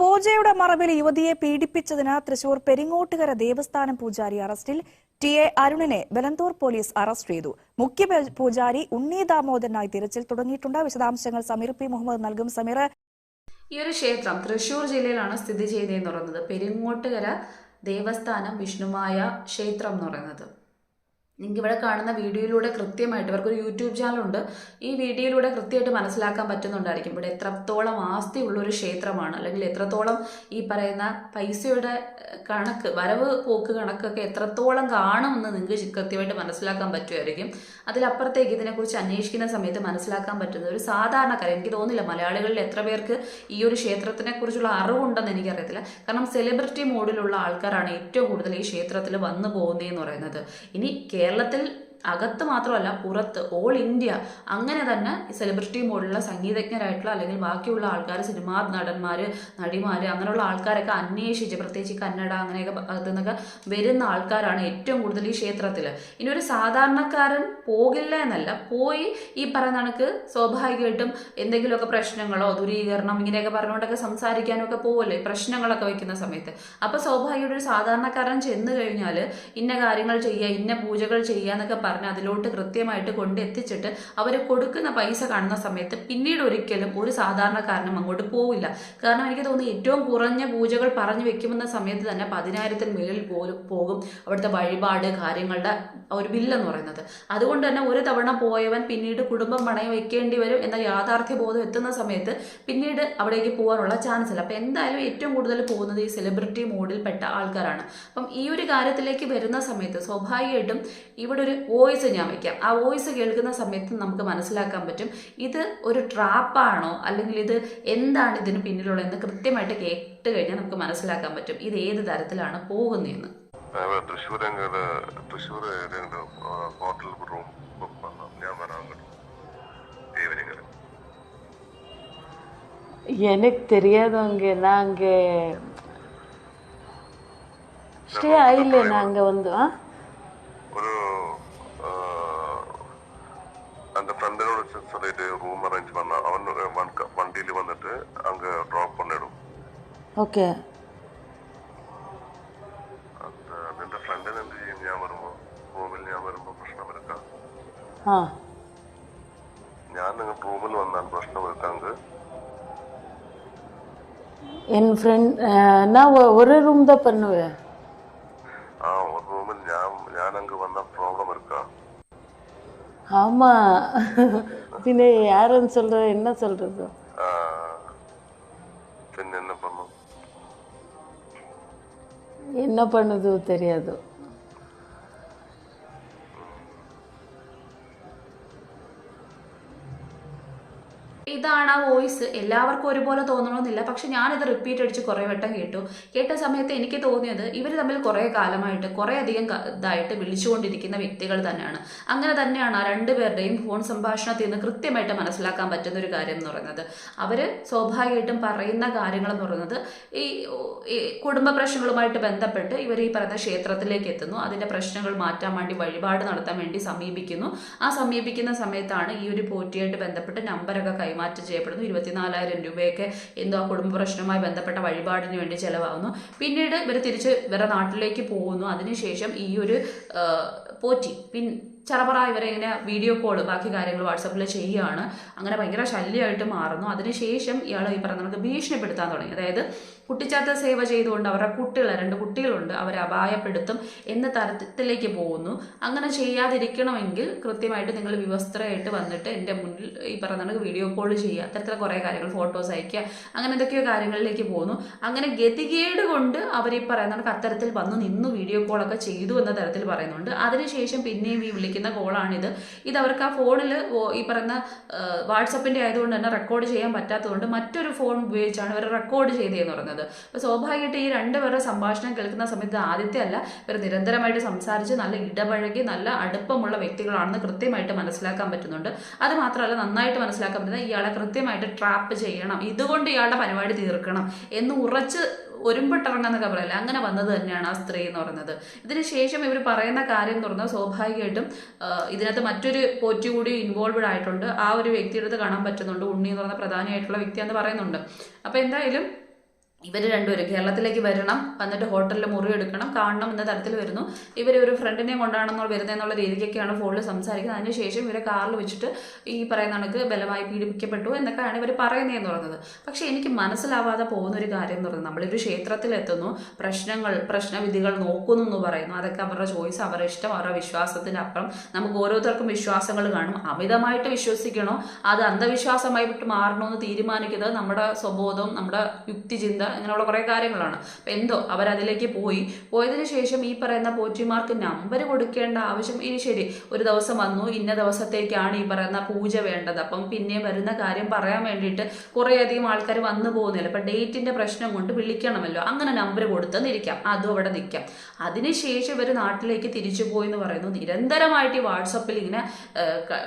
പൂജയുടെ മറവിൽ യുവതിയെ പീഡിപ്പിച്ചതിന് തൃശൂർ പെരിങ്ങോട്ടുകര ദേവസ്ഥാനം പൂജാരി അറസ്റ്റിൽ ടി എ അരുണിനെ ബലന്തൂർ പോലീസ് അറസ്റ്റ് ചെയ്തു. മുഖ്യ പൂജാരി ഉണ്ണി ദാമോദരനായി തിരച്ചിൽ തുടങ്ങിയിട്ടുണ്ട്. വിശദാംശങ്ങൾ സമീർ പി മുഹമ്മദ് നൽകും. സമീർ. ഈ ഒരു ക്ഷേത്രം തൃശൂർ ജില്ലയിലാണ് സ്ഥിതി ചെയ്തതെന്ന് പറയുന്നത്. പെരിങ്ങോട്ടുകര ദേവസ്ഥാനം വിഷ്ണുമായ ക്ഷേത്രം എന്ന് പറയുന്നത്. നിങ്ങൾക്ക് ഇവിടെ കാണുന്ന വീഡിയോയിലൂടെ കൃത്യമായിട്ട് ഇവർക്കൊരു യൂട്യൂബ് ചാനലുണ്ട്. ഈ വീഡിയോയിലൂടെ കൃത്യമായിട്ട് മനസ്സിലാക്കാൻ പറ്റുന്നുണ്ടായിരിക്കും. ഇവിടെ എത്രത്തോളം ആസ്തി ഉള്ളൊരു ക്ഷേത്രമാണ് അല്ലെങ്കിൽ എത്രത്തോളം ഈ പറയുന്ന പൈസയുടെ കണക്ക് വരവ് പോക്ക് കണക്കൊക്കെ എത്രത്തോളം കാണുമെന്ന് നിങ്ങൾക്ക് കൃത്യമായിട്ട് മനസ്സിലാക്കാൻ പറ്റുമായിരിക്കും. അതിലപ്പുറത്തേക്ക് ഇതിനെക്കുറിച്ച് അന്വേഷിക്കുന്ന സമയത്ത് മനസ്സിലാക്കാൻ പറ്റുന്ന ഒരു സാധാരണക്കാരൻ എനിക്ക് തോന്നില്ല മലയാളികളിൽ എത്ര പേർക്ക് ഈ ഒരു ക്ഷേത്രത്തിനെ കുറിച്ചുള്ള അറിവുണ്ടെന്ന് എനിക്കറിയത്തില്ല. കാരണം സെലിബ്രിറ്റി മോഡിലുള്ള ആൾക്കാരാണ് ഏറ്റവും കൂടുതൽ ഈ ക്ഷേത്രത്തിൽ വന്നു പോകുന്നതെന്ന് പറയുന്നത്. ഇനി കേരളത്തിൽ അകത്ത് മാത്രമല്ല പുറത്ത് ഓൾ ഇന്ത്യ അങ്ങനെ തന്നെ സെലിബ്രിറ്റി മോഡുള്ള സംഗീതജ്ഞരായിട്ടുള്ള അല്ലെങ്കിൽ ബാക്കിയുള്ള ആൾക്കാർ സിനിമാ നടന്മാർ നടിമാർ അങ്ങനെയുള്ള ആൾക്കാരൊക്കെ അന്വേഷിച്ച് പ്രത്യേകിച്ച് കന്നഡ അങ്ങനെയൊക്കെ ഭാഗത്തു നിന്നൊക്കെ വരുന്ന ആൾക്കാരാണ് ഏറ്റവും കൂടുതൽ ഈ ക്ഷേത്രത്തിൽ ഇനി ഒരു സാധാരണക്കാരൻ പോകില്ല എന്നല്ല പോയി ഈ പറയുന്ന കണക്ക് സ്വാഭാവികമായിട്ടും എന്തെങ്കിലുമൊക്കെ പ്രശ്നങ്ങളോ ദൂരീകരണം ഇങ്ങനെയൊക്കെ പറഞ്ഞുകൊണ്ടൊക്കെ സംസാരിക്കാനൊക്കെ പോവല്ലേ പ്രശ്നങ്ങളൊക്കെ വയ്ക്കുന്ന സമയത്ത്. അപ്പോൾ സ്വാഭാവികമായിട്ട് ഒരു സാധാരണക്കാരൻ ചെന്ന് കഴിഞ്ഞാൽ ഇന്ന കാര്യങ്ങൾ ചെയ്യുക ഇന്ന പൂജകൾ ചെയ്യുക എന്നൊക്കെ പറഞ്ഞ് അതിലോട്ട് കൃത്യമായിട്ട് കൊണ്ട് എത്തിച്ചിട്ട് അവർ കൊടുക്കുന്ന പൈസ കാണുന്ന സമയത്ത് പിന്നീട് ഒരിക്കലും ഒരു സാധാരണക്കാരനും അങ്ങോട്ട് പോവില്ല. കാരണം എനിക്ക് തോന്നുന്നു ഏറ്റവും കുറഞ്ഞ പൂജകൾ പറഞ്ഞു വെക്കുമെന്ന സമയത്ത് തന്നെ പതിനായിരത്തിന് മേളിൽ പോകും അവിടുത്തെ വഴിപാട് കാര്യങ്ങളുടെ ഒരു ബില്ലെന്ന് പറയുന്നത്. അതുകൊണ്ട് തന്നെ ഒരു തവണ പോയവൻ പിന്നീട് കുടുംബം പണയം വെക്കേണ്ടി വരും എന്ന യാഥാർത്ഥ്യ ബോധം എത്തുന്ന സമയത്ത് പിന്നീട് അവിടേക്ക് പോകാനുള്ള ചാൻസ് ഇല്ല. അപ്പം എന്തായാലും ഏറ്റവും കൂടുതൽ പോകുന്നത് ഈ സെലിബ്രിറ്റി മോഡിൽപ്പെട്ട ആൾക്കാരാണ്. അപ്പം ഈ ഒരു കാര്യത്തിലേക്ക് വരുന്ന സമയത്ത് സ്വാഭാവികമായിട്ടും ഇവിടെ ഒരു വോയിസ് ഞാൻ വയ്ക്കാം ആ വോയിസ് കേൾക്കുന്ന സമയത്ത് നമുക്ക് മനസ്സിലാക്കാൻ പറ്റും ഇത് ഒരു ട്രാപ്പാണോ അല്ലെങ്കിൽ ഇത് എന്താണ് ഇതിന് പിന്നിലുള്ളതെന്ന് കൃത്യമായിട്ട് കേട്ട് കഴിഞ്ഞാൽ നമുക്ക് മനസ്സിലാക്കാൻ പറ്റും ഇത് ഏത് തരത്തിലാണ് പോകുന്നതെന്ന് ഇവിടെ തൃശ്ശൂർ എങ്ങനെ തൃശ്ശൂർ ഏതെങ്കിലും ഹോട്ടൽ റൂം ബുക്ക് பண்ணலாம் ഞാൻ വരാൻ അങ്ങോട്ട് ഈവനിങ്ങിൽ எனக்கு தெரியாதவங்க நாங்க ஸ்டே ஆயில்ல நாங்க வந்து ஆ ഒരു ആ, அந்த ഫ്രണ്ടിനോട് சொல்லிட்டு റൂം അറേഞ്ച് பண்ண അവൻ വണ്ടിയിൽ വന്നിട്ട് അങ്ങ് ഡ്രോപ്പ് பண்ணிடும் ஓகே അത് നിന്റെ ഫ്രണ്ടിന് എന്ത് ചെയ്യും ഞാൻ വരുമ്പോ റൂമിൽ ഞാൻ വരുമ്പോ പ്രശ്നം എടുക്കാം ஆ ഞാൻ നിങ്ങൾ റൂമിൽ വന്നാൽ പ്രശ്നം എടുക്കാങ്ക് என் ஃப்ரெண்ட் நான் ஒ- ஒரு ரூம் தான் பண்ணுவேன் ஆமா. பின்ன யாருன்னு சொல்கிற என்ன சொல்றது? என்ன பண்ணுது தெரியாது. ഇതാണ് ആ വോയിസ്. എല്ലാവർക്കും ഒരുപോലെ തോന്നണമെന്നില്ല. പക്ഷെ ഞാനിത് റിപ്പീറ്റ് അടിച്ച് കുറേ വട്ടം കേട്ടു. കേട്ട സമയത്ത് എനിക്ക് തോന്നിയത് ഇവർ തമ്മിൽ കുറേ കാലമായിട്ട് കുറേ അധികം ഇതായിട്ട് വിളിച്ചുകൊണ്ടിരിക്കുന്ന വ്യക്തികൾ തന്നെയാണ്. അങ്ങനെ തന്നെയാണ് ആ രണ്ടുപേരുടെയും ഫോൺ സംഭാഷണത്തിൽ നിന്ന് കൃത്യമായിട്ട് മനസ്സിലാക്കാൻ പറ്റുന്ന ഒരു കാര്യം എന്ന് പറയുന്നത്. അവർ സ്വാഭാവികമായിട്ടും പറയുന്ന കാര്യങ്ങൾ എന്ന് പറയുന്നത് ഈ കുടുംബ പ്രശ്നങ്ങളുമായിട്ട് ബന്ധപ്പെട്ട് ഇവർ ഈ പറയുന്ന ക്ഷേത്രത്തിലേക്ക് എത്തുന്നു. അതിന്റെ പ്രശ്നങ്ങൾ മാറ്റാൻ വേണ്ടി വഴിപാട് നടത്താൻ വേണ്ടി സമീപിക്കുന്നു. ആ സമീപിക്കുന്ന സമയത്താണ് ഈ ഒരു പോറ്റിയായിട്ട് ബന്ധപ്പെട്ട് നമ്പരൊക്കെ കൈമാറ്റം ചെയ്യപ്പെടുന്നു. ഇരുപത്തിനാലായിരം രൂപയൊക്കെ എന്തോ കുടുംബ പ്രശ്നവുമായി ബന്ധപ്പെട്ട വഴിപാടിന് വേണ്ടി ചെലവാകുന്നു. പിന്നീട് ഇവർ തിരിച്ച് ഇവരുടെ നാട്ടിലേക്ക് പോകുന്നു. അതിനുശേഷം ഈ ഒരു പോറ്റി പിൻ ചറപറ ഇവരെ ഇങ്ങനെ വീഡിയോ കോൾ ബാക്കി കാര്യങ്ങൾ വാട്സപ്പിൽ ചെയ്യുകയാണ്. അങ്ങനെ ഭയങ്കര ശല്യമായിട്ട് മാറുന്നു. അതിനുശേഷം ഇയാൾ ഈ പറഞ്ഞ ഭീഷണിപ്പെടുത്താൻ തുടങ്ങി. അതായത് കുട്ടിച്ചാത്ത സേവ ചെയ്തുകൊണ്ട് അവരുടെ കുട്ടികൾ രണ്ട് കുട്ടികളുണ്ട് അവരെ അപായപ്പെടുത്തും എന്ന തരത്തിലേക്ക് പോകുന്നു. അങ്ങനെ ചെയ്യാതിരിക്കണമെങ്കിൽ കൃത്യമായിട്ട് നിങ്ങൾ വിവസ്ത്രയായിട്ട് വന്നിട്ട് എന്റെ മുന്നിൽ ഈ പറഞ്ഞ വീഡിയോ കോൾ ചെയ്യുക. അത്തരത്തിലുള്ള കുറേ കാര്യങ്ങൾ ഫോട്ടോസ് അയക്കുക അങ്ങനെ എന്തൊക്കെയോ കാര്യങ്ങളിലേക്ക് പോകുന്നു. അങ്ങനെ ഗതികേട് കൊണ്ട് അവർ ഈ പറയുന്ന അത്തരത്തിൽ വന്ന് നിന്ന് വീഡിയോ കോളൊക്കെ ചെയ്തു എന്ന തരത്തിൽ പറയുന്നുണ്ട്. അതിനുശേഷം പിന്നെയും ഈ വിളിക്കുന്ന കോളാണിത് ഇത് അവർക്ക് ആ ഫോണിൽ ഈ പറയുന്ന വാട്സപ്പിന്റെ ആയതുകൊണ്ട് തന്നെ റെക്കോർഡ് ചെയ്യാൻ പറ്റാത്തതുകൊണ്ട് മറ്റൊരു ഫോൺ ഉപയോഗിച്ചാണ് അവർ റെക്കോർഡ് ചെയ്തതെന്ന് പറയുന്നത്. അപ്പോൾ സ്വാഭാവികമായിട്ട് ഈ രണ്ടുപേരുടെ സംഭാഷണം കേൾക്കുന്ന സമയത്ത് ആദ്യത്തെ അല്ല ഇവർ നിരന്തരമായിട്ട് സംസാരിച്ച് നല്ല ഇടപഴകി നല്ല അടുപ്പമുള്ള വ്യക്തികളാണെന്ന് കൃത്യമായിട്ട് മനസ്സിലാക്കാൻ പറ്റുന്നുണ്ട്. അത് മാത്രമല്ല നന്നായിട്ട് മനസ്സിലാക്കാൻ പറ്റുന്നത് ഇയാളെ കൃത്യമായിട്ട് ട്രാപ്പ് ചെയ്യണം. ഇതുകൊണ്ട് ഇയാളുടെ പരിപാടി തീർക്കണം എന്ന് ഉറച്ച് ഒരുമ്പിട്ടിറങ്ങുന്നൊക്കെ പറയില്ല? അങ്ങനെ വന്നത് തന്നെയാണ് ആ സ്ത്രീ എന്ന് പറയുന്നത്. ഇതിന് ശേഷം ഇവർ പറയുന്ന കാര്യം എന്ന് പറഞ്ഞാൽ സ്വാഭാവികമായിട്ടും ഇതിനകത്ത് മറ്റൊരു പോറ്റി കൂടി ഇൻവോൾവഡ് ആയിട്ടുണ്ട്. ആ ഒരു വ്യക്തിയുടെ അടുത്ത് കാണാൻ പറ്റുന്നുണ്ട്. ഉണ്ണി എന്ന് പറയുന്ന പ്രധാനമായിട്ടുള്ള വ്യക്തിയാന്ന് പറയുന്നുണ്ട്. അപ്പോൾ എന്തായാലും ഇവർ രണ്ടുപേരും കേരളത്തിലേക്ക് വരണം വന്നിട്ട് ഹോട്ടലിൽ മുറി എടുക്കണം കാണണം എന്ന തരത്തിൽ വരുന്നു. ഇവർ ഒരു ഫ്രണ്ടിനെയും കൊണ്ടാണെന്നോ വരുന്നതെന്നുള്ള രീതിക്കൊക്കെയാണ് ഫോണിൽ സംസാരിക്കുന്നത്. അതിനുശേഷം ഇവരെ കാറിൽ വെച്ചിട്ട് ഈ പറയുന്ന കണക്ക് ബലമായി പീഡിപ്പിക്കപ്പെട്ടു എന്നൊക്കെയാണ് ഇവർ പറയുന്നതെന്ന് പറയുന്നത് പക്ഷേ എനിക്ക് മനസ്സിലാവാതെ പോകുന്ന ഒരു കാര്യം എന്ന് പറയുന്നത് നമ്മളൊരു ക്ഷേത്രത്തിൽ എത്തുന്നു പ്രശ്നങ്ങൾ പ്രശ്നവിധികൾ നോക്കുന്നു എന്ന് പറയുന്നു. അതൊക്കെ അവരുടെ ചോയ്സ് അവരുടെ ഇഷ്ടം അവരുടെ വിശ്വാസത്തിന് അപ്പുറം നമുക്ക് ഓരോരുത്തർക്കും വിശ്വാസങ്ങൾ കാണും. അമിതമായിട്ട് വിശ്വസിക്കണോ? അത് അന്ധവിശ്വാസമായിട്ട് മാറണമെന്ന് തീരുമാനിക്കുന്നത് നമ്മുടെ സ്വബോധം നമ്മുടെ യുക്തിചിന്ത അങ്ങനെയുള്ള കുറേ കാര്യങ്ങളാണ്. അപ്പം എന്തോ അവരതിലേക്ക് പോയി. പോയതിനു ശേഷം ഈ പറയുന്ന പോറ്റിമാർക്ക് നമ്പർ കൊടുക്കേണ്ട ആവശ്യം ഇനി ശരി ഒരു ദിവസം വന്നു ഇന്ന ദിവസത്തേക്കാണ് ഈ പറയുന്ന പൂജ വേണ്ടത്. അപ്പം പിന്നെ വരുന്ന കാര്യം പറയാൻ വേണ്ടിയിട്ട് കുറേയധികം ആൾക്കാർ വന്നു പോകുന്നില്ല. അപ്പം ഡേറ്റിന്റെ പ്രശ്നം കൊണ്ട് വിളിക്കണമല്ലോ. അങ്ങനെ നമ്പർ കൊടുത്തെന്നിരിക്കാം അതും അവിടെ നിൽക്കാം അതിനുശേഷം ഇവർ നാട്ടിലേക്ക് തിരിച്ചു പോയി എന്ന് പറയുന്നു. നിരന്തരമായിട്ട് ഈ വാട്സപ്പിൽ ഇങ്ങനെ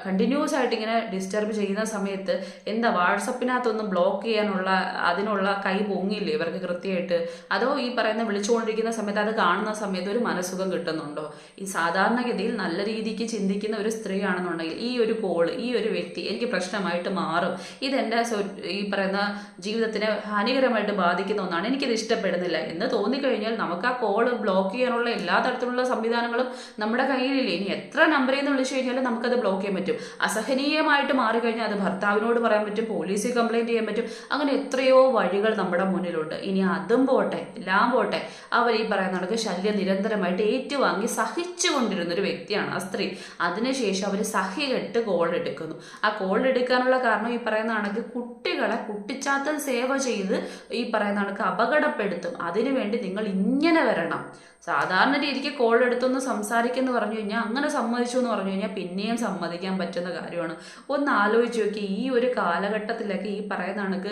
കണ്ടിന്യൂസ് ആയിട്ട് ഇങ്ങനെ ഡിസ്റ്റർബ് ചെയ്യുന്ന സമയത്ത് എന്താ വാട്സപ്പിനകത്തൊന്നും ബ്ലോക്ക് ചെയ്യാനുള്ള അതിനുള്ള കൈ പൊങ്ങില്ലേ. ഇവർക്ക് കൃത്യമായിട്ട് അതോ ഈ പറയുന്ന വിളിച്ചുകൊണ്ടിരിക്കുന്ന സമയത്ത് അത് കാണുന്ന സമയത്ത് ഒരു മനസ്സുഖം കിട്ടുന്നുണ്ടോ? ഈ സാധാരണഗതിയിൽ നല്ല രീതിക്ക് ചിന്തിക്കുന്ന ഒരു സ്ത്രീയാണെന്നുണ്ടെങ്കിൽ ഈ ഒരു കോൾ ഈ ഒരു വ്യക്തി എനിക്ക് പ്രശ്നമായിട്ട് മാറും. ഇതെന്റെ ഈ പറയുന്ന ജീവിതത്തിനെ ഹാനികരമായിട്ട് ബാധിക്കുന്ന ഒന്നാണ്. എനിക്കിത് ഇഷ്ടപ്പെടുന്നില്ല. എന്ന് തോന്നിക്കഴിഞ്ഞാൽ നമുക്ക് ആ കോൾ ബ്ലോക്ക് ചെയ്യാനുള്ള എല്ലാ തരത്തിലുള്ള സംവിധാനങ്ങളും നമ്മുടെ കയ്യിലില്ലേ? ഇനി എത്ര നമ്പറിൽ നിന്ന് വിളിച്ചു കഴിഞ്ഞാലും നമുക്കത് ബ്ലോക്ക് ചെയ്യാൻ പറ്റും. അസഹനീയമായിട്ട് മാറിക്കഴിഞ്ഞാൽ അത് ഭർത്താവിനോട് പറയാൻ പറ്റും പോലീസിൽ കംപ്ലൈന്റ് ചെയ്യാൻ പറ്റും. അങ്ങനെ എത്രയോ വഴികൾ നമ്മുടെ മുന്നിലുണ്ട്. ഇനി അതും പോട്ടെ എല്ലാം പോട്ടെ. അവർ ഈ പറയുന്ന കണക്ക് ശല്യം നിരന്തരമായിട്ട് ഏറ്റുവാങ്ങി സഹിച്ചുകൊണ്ടിരുന്ന ഒരു വ്യക്തിയാണ് ആ സ്ത്രീ. അതിനുശേഷം അവർ സഹികെട്ട് കോൾ എടുക്കുന്നു. ആ കോൾ എടുക്കാനുള്ള കാരണം ഈ പറയുന്ന കണക്ക് കുട്ടികളെ കുട്ടിച്ചാത്തൻ സേവ ചെയ്ത് ഈ പറയുന്ന കണക്ക് അപകടപ്പെടുത്തും. അതിനുവേണ്ടി നിങ്ങൾ ഇങ്ങനെ വരണം. സാധാരണ രീതിക്ക് കോൾ എടുത്തൊന്ന് സംസാരിക്കുമെന്ന് പറഞ്ഞു കഴിഞ്ഞാൽ അങ്ങനെ സമ്മതിച്ചു എന്ന് പറഞ്ഞു കഴിഞ്ഞാൽ പിന്നെയും സമ്മതിക്കാൻ പറ്റുന്ന കാര്യമാണ്. ഒന്ന് ആലോചിച്ച് നോക്കി ഈ ഒരു കാലഘട്ടത്തിലൊക്കെ ഈ പറയുന്ന കണക്ക്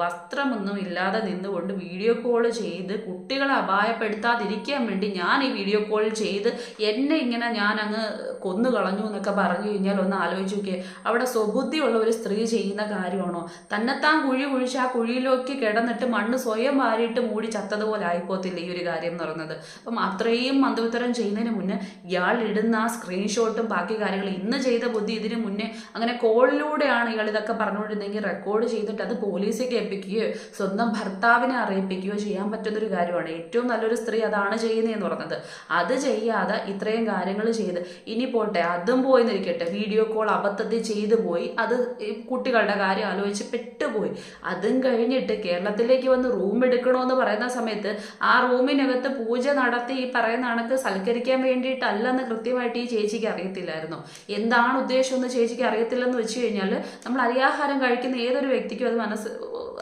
വസ്ത്രമൊന്നും ഇല്ലാതെ നിന്നുകൊണ്ട് വീഡിയോ കോൾ ചെയ്ത് കുട്ടികളെ അപായപ്പെടുത്താതിരിക്കാൻ വേണ്ടി ഞാൻ ഈ വീഡിയോ കോൾ ചെയ്ത് എന്നെ ഇങ്ങനെ ഞാൻ അങ്ങ് കൊന്നു കളഞ്ഞു എന്നൊക്കെ പറഞ്ഞു കഴിഞ്ഞാൽ ഒന്ന് ആലോചിച്ച് നോക്കിയേ അവിടെ സ്വബുദ്ധിയുള്ള ഒരു സ്ത്രീ ചെയ്യുന്ന കാര്യമാണോ? തന്നെത്താൻ കുഴി കുഴിച്ച് ആ കുഴിയിലേക്ക് കിടന്നിട്ട് മണ്ണ് സ്വയം വാരിയിട്ട് മൂടി ചത്തതുപോലെ ആയിപ്പോത്തില്ല ഈ ഒരു കാര്യം എന്ന് പറയുന്നത്. അപ്പം അത്രയും മന്ദോത്തരം ചെയ്യുന്നതിന് മുന്നേ ഇയാൾ ഇടുന്ന ആ സ്ക്രീൻഷോട്ടും ബാക്കി കാര്യങ്ങളും ഇന്ന് ചെയ്ത ബുദ്ധി ഇതിന് മുന്നേ അങ്ങനെ കോളിലൂടെയാണ് ഇയാൾ ഇതൊക്കെ പറഞ്ഞുകൊണ്ടിരുന്നെങ്കിൽ റെക്കോർഡ് ചെയ്തിട്ട് അത് പോലീസിൽ കേൾപ്പിക്കുകയോ സ്വന്തം ഭർത്താവിനെ അറിയിപ്പിക്കുകയോ ചെയ്യാൻ പറ്റുന്നൊരു കാര്യമാണ്. ഏറ്റവും നല്ലൊരു സ്ത്രീ അതാണ് ചെയ്യുന്നതെന്ന് പറഞ്ഞത്. അത് ചെയ്യാതെ ഇത്രയും കാര്യങ്ങൾ ചെയ്ത് ഇനി പോട്ടെ അതും പോയി നിൽക്കട്ടെ വീഡിയോ കോൾ അബദ്ധത്തിൽ ചെയ്തു പോയി. അത് കുട്ടികളുടെ കാര്യം ആലോചിച്ച് പെട്ടുപോയി. അതും കഴിഞ്ഞിട്ട് കേരളത്തിലേക്ക് വന്ന് റൂം എടുക്കണമെന്ന് പറയുന്ന സമയത്ത് ആ റൂമിനകത്ത് പൂജ നടത്തി ഈ പറയുന്ന കണക്ക് സൽക്കരിക്കാൻ വേണ്ടിയിട്ടല്ലെന്ന് കൃത്യമായിട്ട് ഈ ചേച്ചിക്ക് അറിയത്തില്ലായിരുന്നു. എന്താണ് ഉദ്ദേശം എന്ന് ചേച്ചിക്ക് അറിയത്തില്ലെന്ന് വെച്ച് കഴിഞ്ഞാൽ നമ്മൾ അരിയാഹാരം കഴിക്കുന്ന ഏതൊരു വ്യക്തിക്കും അത് മനസ്സ്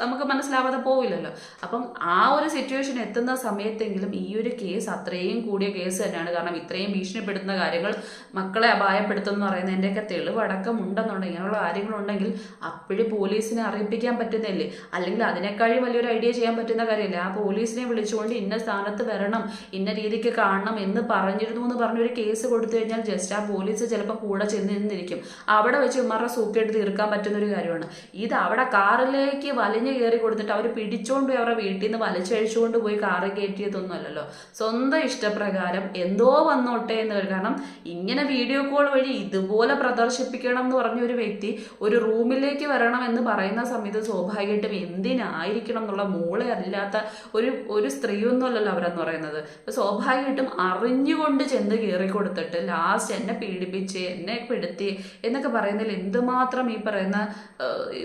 നമുക്ക് മനസ്സിലാവാതെ പോവില്ലല്ലോ. അപ്പം ആ ഒരു സിറ്റുവേഷൻ എത്തുന്ന സമയത്തെങ്കിലും ഈ ഒരു കേസ് അത്രയും കൂടിയ കേസ് തന്നെയാണ്. കാരണം ഇത്രയും ഭീഷണിപ്പെടുത്തുന്ന കാര്യങ്ങൾ മക്കളെ അപായപ്പെടുത്തും എന്ന് പറയുന്നതിന്റെയൊക്കെ തെളിവടക്കം ഉണ്ടെന്നുണ്ടെങ്കിൽ ഇങ്ങനെയുള്ള കാര്യങ്ങളുണ്ടെങ്കിൽ അപ്പോഴും പോലീസിനെ അറിയിപ്പിക്കാൻ പറ്റുന്നില്ലേ? അല്ലെങ്കിൽ അതിനേക്കാളും വലിയൊരു ഐഡിയ ചെയ്യാൻ പറ്റുന്ന കാര്യമില്ല? ആ പോലീസിനെ വിളിച്ചുകൊണ്ട് ഇന്ന സ്ഥാനത്ത് വരണം ഇന്ന രീതിക്ക് കാണണം എന്ന് പറഞ്ഞിരുന്നു എന്ന് പറഞ്ഞൊരു കേസ് കൊടുത്തു കഴിഞ്ഞാൽ ജസ്റ്റ് ആ പോലീസ് ചിലപ്പോൾ കൂടെ ചെന്ന് നിന്നിരിക്കും. അവിടെ വെച്ച് ഉമ്മാരുടെ സൂക്കേട്ട് തീർക്കാൻ പറ്റുന്ന ഒരു കാര്യമാണ്. ഇത് അവിടെ കാറിലേക്ക് വലിഞ്ഞു കയറി കൊടുത്തിട്ട് അവർ പിടിച്ചോണ്ട് പോയി അവരുടെ വീട്ടിൽ നിന്ന് വലിച്ചഴിച്ചുകൊണ്ട് പോയി കാറ് കയറ്റിയതൊന്നും അല്ലല്ലോ സ്വന്തം ഇഷ്ടപ്രകാരം എന്തോ വന്നോട്ടെ എന്ന്. കാരണം ഇങ്ങനെ വീഡിയോ കോൾ വഴി ഇതുപോലെ പ്രദർശിപ്പിക്കണം എന്ന് പറഞ്ഞ ഒരു വ്യക്തി ഒരു റൂമിലേക്ക് വരണം എന്ന് പറയുന്ന സമയത്ത് സ്വാഭാവികമായിട്ടും എന്തിനായിരിക്കണം എന്നുള്ള മൂളെ അറിയാത്ത ഒരു ഒരു സ്ത്രീയൊന്നും അല്ലല്ലോ അവരെന്ന് പറയുന്നത് അപ്പൊ സ്വാഭാവികമായിട്ടും അറിഞ്ഞുകൊണ്ട് ചെന്ന് കയറി കൊടുത്തിട്ട് ലാസ്റ്റ് എന്നെ പീഡിപ്പിച്ച് എന്നെ പെടുത്തി എന്നൊക്കെ പറയുന്നതിൽ എന്തുമാത്രം ഈ പറയുന്ന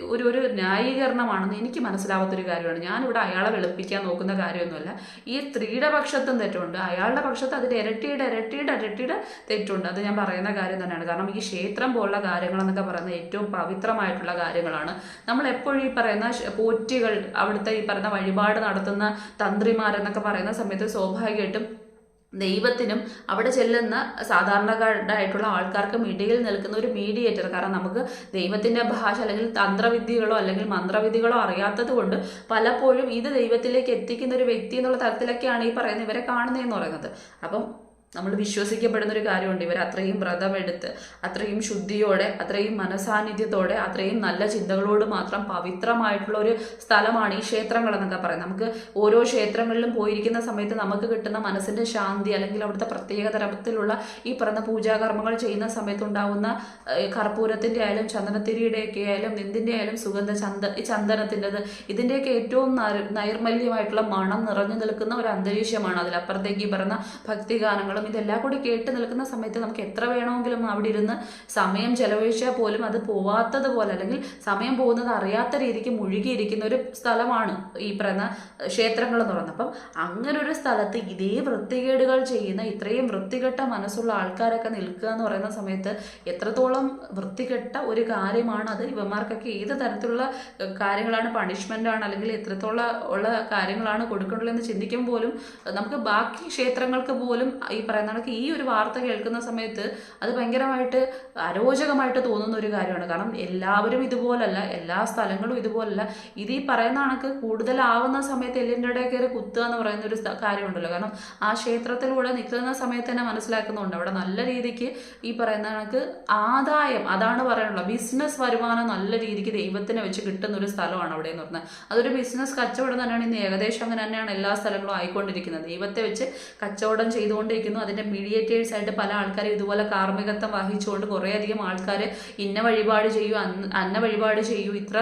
ഒരു ഒരു ന്യായീകരണമാണെന്ന് എനിക്ക് മനസ്സിലാവാത്തൊരു കാര്യമാണ്. ഞാനിവിടെ അയാളെ വെളുപ്പിക്കാൻ നോക്കുന്ന കാര്യമൊന്നുമല്ല. ഈ സ്ത്രീയുടെ പക്ഷത്തും തെറ്റുണ്ട്. അയാളുടെ പക്ഷത്ത് അതിന്റെ ഇരട്ടിയുടെ ഇരട്ടിയുടെ ഇരട്ടിയുടെ തെറ്റുണ്ട്. അത് ഞാൻ പറയുന്ന കാര്യം തന്നെയാണ്. കാരണം ഈ ക്ഷേത്രം പോലുള്ള കാര്യങ്ങളെന്നൊക്കെ പറയുന്നത് ഏറ്റവും പവിത്രമായിട്ടുള്ള കാര്യങ്ങളാണ്. നമ്മൾ എപ്പോഴും ഈ പറയുന്ന പോറ്റികൾ അവിടുത്തെ ഈ പറയുന്ന വഴിപാട് നടത്തുന്ന തന്ത്രിമാരെന്നൊക്കെ പറയുന്ന സമയത്ത് സ്വാഭാവികമായിട്ടും ദൈവത്തിനും അവിടെ ചെല്ലുന്ന സാധാരണക്കാരായിട്ടുള്ള ആൾക്കാർക്കും ഇടയിൽ നിൽക്കുന്ന ഒരു മീഡിയേറ്റർ കാരണം നമുക്ക് ദൈവത്തിന്റെ ഭാഷ അല്ലെങ്കിൽ തന്ത്രവിദ്യകളോ അല്ലെങ്കിൽ മന്ത്രവിദ്യകളോ അറിയാത്തത് കൊണ്ട് പലപ്പോഴും ഇത് ദൈവത്തിലേക്ക് എത്തിക്കുന്ന ഒരു വ്യക്തി എന്നുള്ള തരത്തിലൊക്കെയാണ് ഈ പറയുന്നത് ഇവരെ കാണുന്നതെന്ന് പറയുന്നത്. അപ്പം നമ്മൾ വിശ്വസിക്കപ്പെടുന്ന ഒരു കാര്യമുണ്ട്. ഇവർ അത്രയും വ്രതമെടുത്ത് അത്രയും ശുദ്ധിയോടെ അത്രയും മനസാന്നിധ്യത്തോടെ അത്രയും നല്ല ചിന്തകളോട് മാത്രം പവിത്രമായിട്ടുള്ള ഒരു സ്ഥലമാണ് ഈ ക്ഷേത്രങ്ങൾ എന്നൊക്കെ പറയുന്നത്. നമുക്ക് ഓരോ ക്ഷേത്രങ്ങളിലും പോയിരിക്കുന്ന സമയത്ത് നമുക്ക് കിട്ടുന്ന മനസ്സിന്റെ ശാന്തി അല്ലെങ്കിൽ അവിടുത്തെ പ്രത്യേക തരത്തിലുള്ള ഈ പറയുന്ന പൂജാകർമ്മങ്ങൾ ചെയ്യുന്ന സമയത്ത് കർപ്പൂരത്തിന്റെ ഏഹ്, കർപ്പൂരത്തിന്റെ ആയാലും ചന്ദനത്തിരിയുടെ ഒക്കെ ആയാലും എന്തിന്റെ ആയാലും സുഗന്ധ ചന്ദ ഈ ചന്ദനത്തിന്റെത് ഇതിന്റെയൊക്കെ ഏറ്റവും നൈർ- നൈർമല്യമായിട്ടുള്ള മണം നിറഞ്ഞു നിൽക്കുന്ന ഒരു അന്തരീക്ഷമാണ് അതിലപ്പുറത്തേക്ക് ഈ പറയുന്ന ഭക്തിഗാനങ്ങളും ഇതെല്ലാം കൂടി കേട്ട് നിൽക്കുന്ന സമയത്ത് നമുക്ക് എത്ര വേണമെങ്കിലും അവിടെ ഇരുന്ന് സമയം ചെലവഴിച്ചാൽ പോലും അത് പോവാത്തതുപോലെ അല്ലെങ്കിൽ സമയം പോകുന്നത് അറിയാത്ത രീതിക്ക് മുഴുകിയിരിക്കുന്ന ഒരു സ്ഥലമാണ് ഈ പറയുന്ന ക്ഷേത്രങ്ങൾ എന്ന് പറയുന്നത്. അപ്പം അങ്ങനെ ഒരു സ്ഥലത്ത് ഇതേ വൃത്തികേടുകൾ ചെയ്യുന്ന ഇത്രയും വൃത്തികെട്ട മനസ്സുള്ള ആൾക്കാരൊക്കെ നിൽക്കുക എന്ന് പറയുന്ന സമയത്ത് എത്രത്തോളം വൃത്തികെട്ട ഒരു കാര്യമാണ് അത് ഇവന്മാർക്കൊക്കെ ഏത് തരത്തിലുള്ള കാര്യങ്ങളാണ് പണിഷ്മെന്റ് ആണ് അല്ലെങ്കിൽ എത്രത്തോളം ഉള്ള കാര്യങ്ങളാണ് കൊടുക്കേണ്ടതെന്ന് ചിന്തിക്കുമ്പോൾ പോലും നമുക്ക് ബാക്കി ക്ഷേത്രങ്ങൾക്ക് പോലും ഈ പറയുന്ന കണക്ക് ഈ ഒരു വാർത്ത കേൾക്കുന്ന സമയത്ത് അത് ഭയങ്കരമായിട്ട് അരോചകമായിട്ട് തോന്നുന്ന ഒരു കാര്യമാണ്. കാരണം എല്ലാവരും ഇതുപോലല്ല എല്ലാ സ്ഥലങ്ങളും ഇതുപോലല്ല. ഇത് ഈ പറയുന്ന കണക്ക് കൂടുതലാവുന്ന സമയത്ത് എല്ലിന്റെ ഇടയിൽ കയറി കുത്തുക എന്ന് പറയുന്ന ഒരു കാര്യമുണ്ടല്ലോ. കാരണം ആ ക്ഷേത്രത്തിലൂടെ നിൽക്കുന്ന സമയത്ത് തന്നെ മനസ്സിലാക്കുന്നുണ്ട്. അവിടെ നല്ല രീതിക്ക് ഈ പറയുന്ന കണക്ക് ആദായം അതാണ് പറയാനുള്ളത്. ബിസിനസ് വരുമാനം നല്ല രീതിക്ക് ദൈവത്തിനെ വെച്ച് കിട്ടുന്ന ഒരു സ്ഥലമാണ് അവിടെ എന്ന് പറഞ്ഞാൽ. അതൊരു ബിസിനസ് കച്ചവടം തന്നെയാണ്. ഇന്ന് ഏകദേശം അങ്ങനെ തന്നെയാണ് എല്ലാ സ്ഥലങ്ങളും ആയിക്കൊണ്ടിരിക്കുന്നത്. ദൈവത്തെ വെച്ച് കച്ചവടം ചെയ്തുകൊണ്ടിരിക്കുന്നു അതിന്റെ മീഡിയേറ്റേഴ്സ് ആയിട്ട് പല ആൾക്കാരും ഇതുപോലെ കാർമ്മികത്വം വഹിച്ചുകൊണ്ട് കുറേയധികം ആൾക്കാർ ഇന്ന വഴിപാട് ചെയ്യൂ അന്ന വഴിപാട് ചെയ്യൂ. ഇത്ര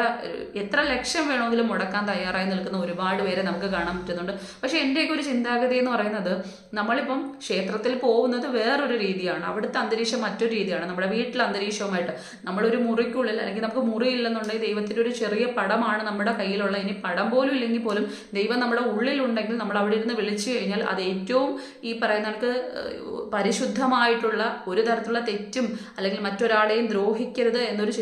എത്ര ലക്ഷം വേണമെങ്കിലും മുടക്കാൻ തയ്യാറായി നിൽക്കുന്ന ഒരുപാട് പേരെ നമുക്ക് കാണാൻ പറ്റുന്നുണ്ട്. പക്ഷേ എന്റെയൊക്കെ ഒരു ചിന്താഗതി എന്ന് പറയുന്നത് നമ്മളിപ്പം ക്ഷേത്രത്തിൽ പോകുന്നത് വേറൊരു രീതിയാണ്. അവിടുത്തെ അന്തരീക്ഷം മറ്റൊരു രീതിയാണ്. നമ്മുടെ വീട്ടിലെ അന്തരീക്ഷവുമായിട്ട് നമ്മളൊരു മുറിക്കുള്ളിൽ അല്ലെങ്കിൽ നമുക്ക് മുറി ഇല്ലെന്നുണ്ടെങ്കിൽ ദൈവത്തിന്റെ ഒരു ചെറിയ പടമാണ് നമ്മുടെ കയ്യിലുള്ള. ഇനി പടം പോലും ഇല്ലെങ്കിൽ പോലും ദൈവം നമ്മുടെ ഉള്ളിലുണ്ടെങ്കിൽ നമ്മൾ അവിടെ ഇരുന്ന് വിളിച്ചു കഴിഞ്ഞാൽ അത് ഏറ്റവും ഈ പറയുന്ന കണക്ക് പരിശുദ്ധമായിട്ടുള്ള ഒരു തരത്തിലുള്ള തെറ്റും അല്ലെങ്കിൽ മറ്റൊരാളെയും ദ്രോഹിക്കരുത് എന്നൊരു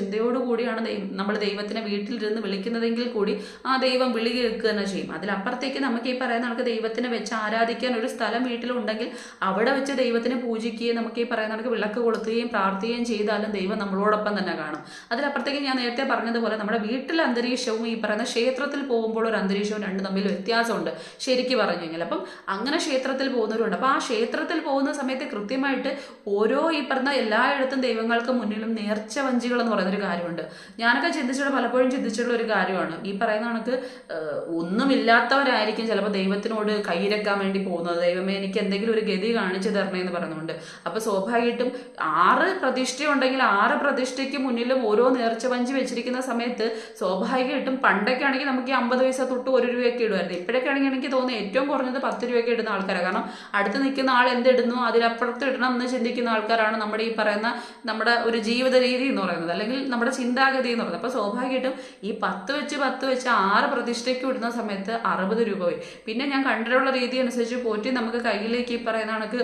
ദൈവം നമ്മൾ ദൈവത്തിനെ വീട്ടിലിരുന്ന് വിളിക്കുന്നതെങ്കിൽ കൂടി ആ ദൈവം വിളി കേൾക്കുക തന്നെ ചെയ്യും. അതിലപ്പുറത്തേക്ക് നമുക്ക് ഈ പറയുന്ന നമുക്ക് ദൈവത്തിനെ വെച്ച് ആരാധിക്കാൻ ഒരു സ്ഥലം വീട്ടിലുണ്ടെങ്കിൽ അവിടെ വെച്ച് ദൈവത്തിനെ പൂജിക്കുകയും നമുക്ക് ഈ പറയുന്ന നമുക്ക് വിളക്ക് കൊളുത്തുകയും പ്രാർത്ഥിക്കുകയും ചെയ്താലും ദൈവം നമ്മളോടൊപ്പം തന്നെ കാണും. അതിലപ്പുറത്തേക്ക് ഞാൻ നേരത്തെ പറഞ്ഞതുപോലെ നമ്മുടെ വീട്ടിലെ അന്തരീക്ഷവും ഈ പറയുന്ന ക്ഷേത്രത്തിൽ പോകുമ്പോൾ ഒരു അന്തരീക്ഷവും രണ്ടും തമ്മിൽ വ്യത്യാസമുണ്ട്. ശരിക്കും പറഞ്ഞു കഴിഞ്ഞാൽ അപ്പം അങ്ങനെ ക്ഷേത്രത്തിൽ പോകുന്നവരുണ്ട്. അപ്പോൾ ആ ക്ഷേത്രത്തിൽ പോകുന്ന സമയത്ത് കൃത്യമായിട്ട് ഓരോ ഈ പറഞ്ഞ എല്ലായിടത്തും ദൈവങ്ങൾക്ക് മുന്നിലും നേർച്ച വഞ്ചികൾ എന്ന് പറയുന്ന ഒരു കാര്യമുണ്ട്. ഞാനൊക്കെ ചിന്തിച്ചിട്ട് പലപ്പോഴും ചിന്തിച്ചിട്ടുള്ള ഒരു കാര്യമാണ്. ഈ പറയുന്ന കണക്ക് ഒന്നുമില്ലാത്തവരായിരിക്കും ചിലപ്പോൾ ദൈവത്തിനോട് കൈയിരക്കാൻ വേണ്ടി പോകുന്നത്. ദൈവമേ എനിക്ക് എന്തെങ്കിലും ഒരു ഗതി കാണിച്ചു തരണേ എന്ന് പറയുന്നുണ്ട്. അപ്പൊ സ്വാഭാവികമായിട്ടും ആറ് പ്രതിഷ്ഠയുണ്ടെങ്കിൽ ആറ് പ്രതിഷ്ഠയ്ക്ക് മുന്നിലും ഓരോ നേർച്ച വഞ്ചി വെച്ചിരിക്കുന്ന സമയത്ത് സ്വാഭാവികമായിട്ടും പണ്ടൊക്കെ ആണെങ്കിൽ നമുക്ക് ഈ അമ്പത് പൈസ തൊട്ട് ഒരു രൂപയൊക്കെ ഇടുമായിരുന്നു. ഇപ്പോഴൊക്കെ ആണെങ്കിൽ എനിക്ക് തോന്നുന്നു ഏറ്റവും കുറഞ്ഞത് പത്ത് രൂപയൊക്കെ ഇടുന്ന ആൾക്കാരാണ്. കാരണം അടുത്ത് നിൽക്കുന്ന ആൾ എന്തിടുന്നു? അതിലപ്പുറത്ത് ഇടണം എന്ന് ചിന്തിക്കുന്ന ആൾക്കാരാണ് നമ്മുടെ ഈ പറയുന്ന നമ്മുടെ ഒരു ജീവിത രീതി എന്ന് പറയുന്നത്. അല്ലെങ്കിൽ നമ്മുടെ ചിന്താഗതി എന്ന് പറയുന്നത്. അപ്പോൾ സ്വാഭാവികമായിട്ടും ഈ പത്ത് വെച്ച് പത്ത് വെച്ച് ആറ് പ്രതിഷ്ഠയ്ക്ക് വിടുന്ന സമയത്ത് അറുപത് രൂപ പോയി. പിന്നെ ഞാൻ കണ്ടിട്ടുള്ള രീതി അനുസരിച്ച് പോറ്റി നമുക്ക് കയ്യിലേക്ക് ഈ പറയുന്ന കണക്ക്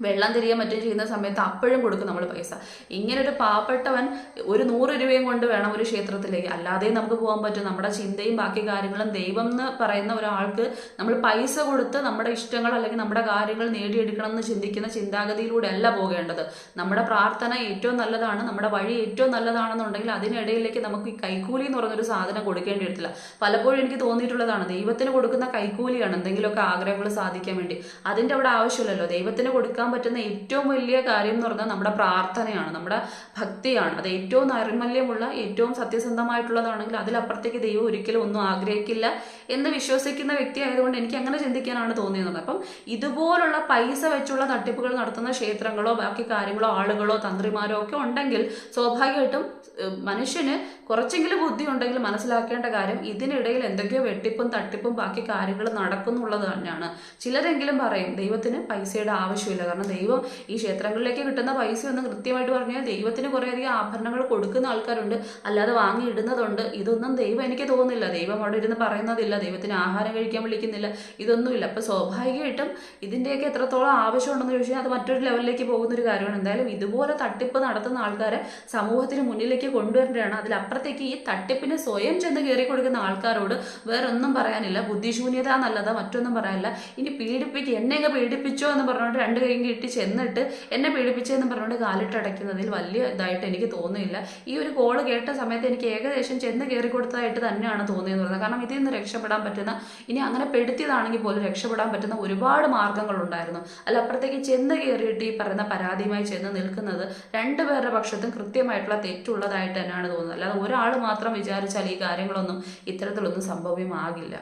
വെള്ളം തിരിയാൻ മറ്റും ചെയ്യുന്ന സമയത്ത് അപ്പോഴും കൊടുക്കും നമ്മൾ പൈസ. ഇങ്ങനെ ഒരു പാവപ്പെട്ടവൻ ഒരു നൂറ് രൂപയും കൊണ്ട് വേണം ഒരു ക്ഷേത്രത്തിലേക്ക്. അല്ലാതെ നമുക്ക് പോകാൻ പറ്റും. നമ്മുടെ ചിന്തയും ബാക്കി കാര്യങ്ങളും ദൈവം എന്ന് പറയുന്ന ഒരാൾക്ക് നമ്മൾ പൈസ കൊടുത്ത് നമ്മുടെ ഇഷ്ടങ്ങൾ അല്ലെങ്കിൽ നമ്മുടെ കാര്യങ്ങൾ നേടിയെടുക്കണം എന്ന് ചിന്തിക്കുന്ന ചിന്താഗതിയിലൂടെ അല്ല പോകേണ്ടത്. നമ്മുടെ പ്രാർത്ഥന ഏറ്റവും നല്ലതാണ്. നമ്മുടെ വഴി ഏറ്റവും നല്ലതാണെന്നുണ്ടെങ്കിൽ അതിനിടയിലേക്ക് നമുക്ക് ഈ കൈക്കൂലി എന്ന് പറഞ്ഞൊരു സാധനം കൊടുക്കേണ്ടി വരത്തില്ല. പലപ്പോഴും എനിക്ക് തോന്നിയിട്ടുള്ളതാണ് ദൈവത്തിന് കൊടുക്കുന്ന കൈക്കൂലിയാണ് എന്തെങ്കിലുമൊക്കെ ആഗ്രഹങ്ങൾ സാധിക്കാൻ വേണ്ടി. അതിന്റെ അവിടെ ആവശ്യമില്ലല്ലോ. ദൈവത്തിന് കൊടുക്കാൻ പറ്റുന്ന ഏറ്റവും വലിയ കാര്യം എന്ന് പറഞ്ഞാൽ നമ്മുടെ പ്രാർത്ഥനയാണ് നമ്മുടെ ഭക്തിയാണ്. അത് ഏറ്റവും നൈർമല്യമുള്ള ഏറ്റവും സത്യസന്ധമായിട്ടുള്ളതാണെങ്കിൽ അതിലപ്പുറത്തേക്ക് ദൈവം ഒരിക്കലും ഒന്നും ആഗ്രഹിക്കില്ല എന്ന് വിശ്വസിക്കുന്ന വ്യക്തി ആയതുകൊണ്ട് എനിക്ക് അങ്ങനെ ചിന്തിക്കാനാണ് തോന്നിയത് അപ്പം ഇതുപോലുള്ള പൈസ വെച്ചുള്ള തട്ടിപ്പുകൾ നടത്തുന്ന ക്ഷേത്രങ്ങളോ ബാക്കി കാര്യങ്ങളോ ആളുകളോ തന്ത്രിമാരോ ഒക്കെ ഉണ്ടെങ്കിൽ സ്വാഭാവികമായിട്ടും മനുഷ്യന് കുറച്ചെങ്കിലും ബുദ്ധി ഉണ്ടെങ്കിൽ മനസ്സിലാക്കേണ്ട കാര്യം ഇതിനിടയിൽ എന്തൊക്കെയോ വെട്ടിപ്പും തട്ടിപ്പും ബാക്കി കാര്യങ്ങൾ നടക്കുന്നുള്ളത് തന്നെയാണ്. ചിലരെങ്കിലും പറയും ദൈവത്തിന് പൈസയുടെ ആവശ്യമില്ല. കാരണം ദൈവം ഈ ക്ഷേത്രങ്ങളിലേക്ക് കിട്ടുന്ന പൈസ ഒന്ന് കൃത്യമായിട്ട് പറഞ്ഞാൽ ദൈവത്തിന് കുറേയധികം ആഭരണങ്ങൾ കൊടുക്കുന്ന ആൾക്കാരുണ്ട്. അല്ലാതെ വാങ്ങിയിടുന്നതുണ്ട്. ഇതൊന്നും ദൈവം എനിക്ക് തോന്നുന്നില്ല. ദൈവം അവിടെ ഇരുന്ന് പറയുന്നതില്ല. ദൈവത്തിന് ആഹാരം കഴിക്കാൻ വിളിക്കുന്നില്ല. ഇതൊന്നുമില്ല. അപ്പൊ സ്വാഭാവികമായിട്ടും ഇതിന്റെയൊക്കെ എത്രത്തോളം ആവശ്യമുണ്ടെന്ന് ചോദിച്ചാൽ അത് മറ്റൊരു ലെവലിലേക്ക് പോകുന്ന ഒരു കാര്യമാണ്. എന്തായാലും ഇതുപോലെ തട്ടിപ്പ് നടത്തുന്ന ആൾക്കാരെ സമൂഹത്തിന് മുന്നിലേക്ക് കൊണ്ടുവരേണ്ടതാണ്. അതിലപ്പുറത്തേക്ക് ഈ തട്ടിപ്പിന് സ്വയം ചെന്ന് കയറി കൊടുക്കുന്ന ആൾക്കാരോട് വേറെ ഒന്നും പറയാനില്ല. ബുദ്ധിശൂന്യത എന്നല്ലാതെ മറ്റൊന്നും പറയാനില്ല. ഇനി പീഡിപ്പിക്കുക എന്നെയൊക്കെ പീഡിപ്പിച്ചോ എന്ന് പറഞ്ഞുകൊണ്ട് രണ്ട് കൈയും കിട്ടി ചെന്നിട്ട് എന്നെ പീഡിപ്പിച്ചെന്ന് പറഞ്ഞുകൊണ്ട് കാലിട്ടടയ്ക്കുന്നതിൽ വലിയ ഇതായിട്ട് എനിക്ക് തോന്നുന്നില്ല. ഈ ഒരു കോൾ കേട്ട സമയത്ത് എനിക്ക് ഏകദേശം ചെന്ന് കയറി കൊടുത്തതായിട്ട് തന്നെയാണ് തോന്നിയെന്ന് പറയുന്നത്. കാരണം ഇതിൽ നിന്ന് രക്ഷപ്പെടാൻ പറ്റുന്ന ഇനി അങ്ങനെ പെടുത്തിയതാണെങ്കിൽ പോലും രക്ഷപ്പെടാൻ പറ്റുന്ന ഒരുപാട് മാർഗങ്ങളുണ്ടായിരുന്നു. അല്ല അപ്പുറത്തേക്ക് ചെന്ന് കയറിയിട്ട് ഈ പറയുന്ന പരാതിയുമായി ചെന്ന് നിൽക്കുന്നത് രണ്ടുപേരുടെ പക്ഷത്തും കൃത്യമായിട്ടുള്ള തെറ്റുള്ളതായിട്ട് തന്നെയാണ് തോന്നുന്നത്. അല്ലാതെ ഒരാൾ മാത്രം വിചാരിച്ചാൽ ഈ കാര്യങ്ങളൊന്നും ഇത്തരത്തിലൊന്നും സംഭവ്യമാകില്ല.